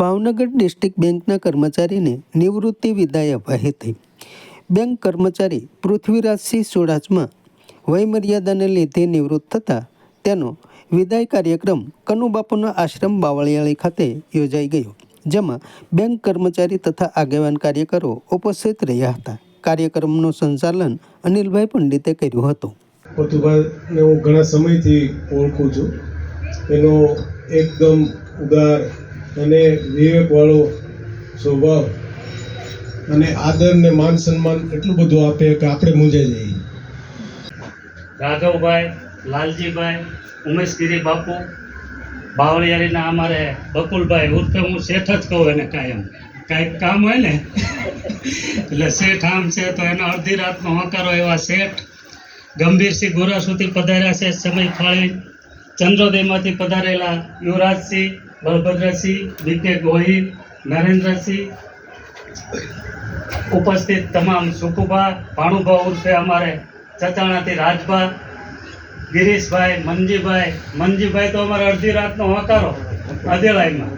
Bhavnagar district બેંકના કર્મચારીને નિવૃત્તિ વિદાય અપાઈ હતી. બેંક કર્મચારી પૃથ્વીરાજસિંહ ચુડાસમા વયમર્યાદાને લીધે નિવૃત્ત થતાં તેનો વિદાય કાર્યક્રમ કનુબાપુના આશ્રમ બાવળિયાળી ખાતે યોજાઈ ગયો, જેમાં બેંક કર્મચારી તથા આગેવાન કાર્યકરો ઉપસ્થિત રહ્યા હતા. કાર્યક્રમનું સંચાલન અનિલભાઈ પંડિતે કર્યું હતું. પતુભાઈને હું ઘણા સમયથી ઓળખું છું. એનો એકદમ ઉદાર અને વિવેકવાળો સ્વભાવ અને આદર ને માન સન્માન એટલું બધું આપે કે આપણે મૂંઝાઈ જઈએ. રાઘવભાઈ, લાલજીભાઈ ઉમેશગીરી બાપુ, બાવળિયારીના અમારે બકુલભાઈ, ઉર્ફે હું શેઠ જ કહું એને કાયમ કાંઈક કામ હોય ને, એટલે શેઠ આમ છે તો એનો અડધી રાતનો હકારો એવા શેઠ ગંભીરસિંહ ગોરા સુધી પધાર્યા છે, સમય ફાળી ચંદ્રોદયમાંથી પધારેલા યુવરાજસિંહ બલભદ્રસિંહ વિકે ગોહિલ, નરેન્દ્રસિંહ ઉપસ્થિત તમામ સુકુભા ભાણુભા ઉર્ફે અમારે ચચાણાથી રાજભા, ગિરીશભાઈ મનજીભાઈ મનજીભાઈ તો અમારે અડધી રાતનો હોકારો અદેલાઈમાં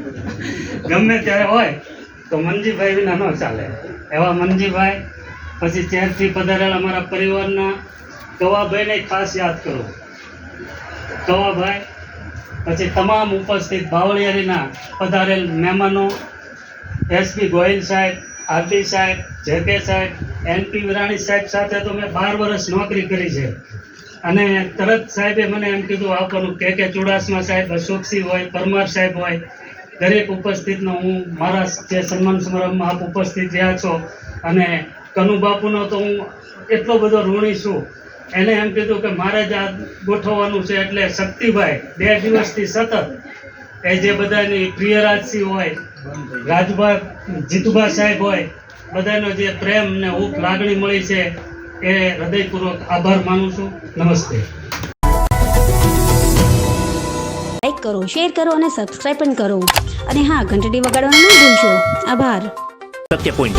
ગમે ત્યારે હોય, તો મનજીભાઈ વિના ન ચાલે. એવા મનજીભાઈ પછી ચેરથી પધારેલા અમારા પરિવારના કવાભાઈને ખાસ યાદ કરું. કવાભાઈ પછી તમામ ઉપસ્થિત બાવળિયારીના પધારેલ મહેમાનો એસપી ગોહિલ સાહેબ આરપી સાહેબ, જેકે સાહેબ એનપી વિરાણી સાહેબ સાથે તો મેં બાર વર્ષ નોકરી કરી છે. અને તરત સાહેબે મને એમ કીધું આપવાનું કે કે ચુડાસમા સાહેબ, અશોકસિંહ હોય, પરમાર સાહેબ હોય, દરેક ઉપસ્થિતનો હું મારા જે સન્માન સમારંભમાં આપ ઉપસ્થિત રહ્યા છો. અને કનુ બાપુનો તો હું એટલો બધો ઋણી છું એને એમ કીધું કે મારે જ આ ગોઠવવાનું છે એટલે શક્તિભાઈ બે દિવસથી સતત એ જે બધાની પ્રિયરાજસિંહ હોય રાજભા જીતુભા સાહેબ હોય બધાનો જે પ્રેમ ને ઉપ લાગણી મળી છે એ હૃદયપૂર્વક આભાર માનું છું. નમસ્તે. લાઈક કરો શેર કરો અને સબસ્ક્રાઇબ પણ કરો. અને હા ઘંટડી વગાડવાનું ન ભૂલશો. આભાર. સત્ય પોઈન્ટ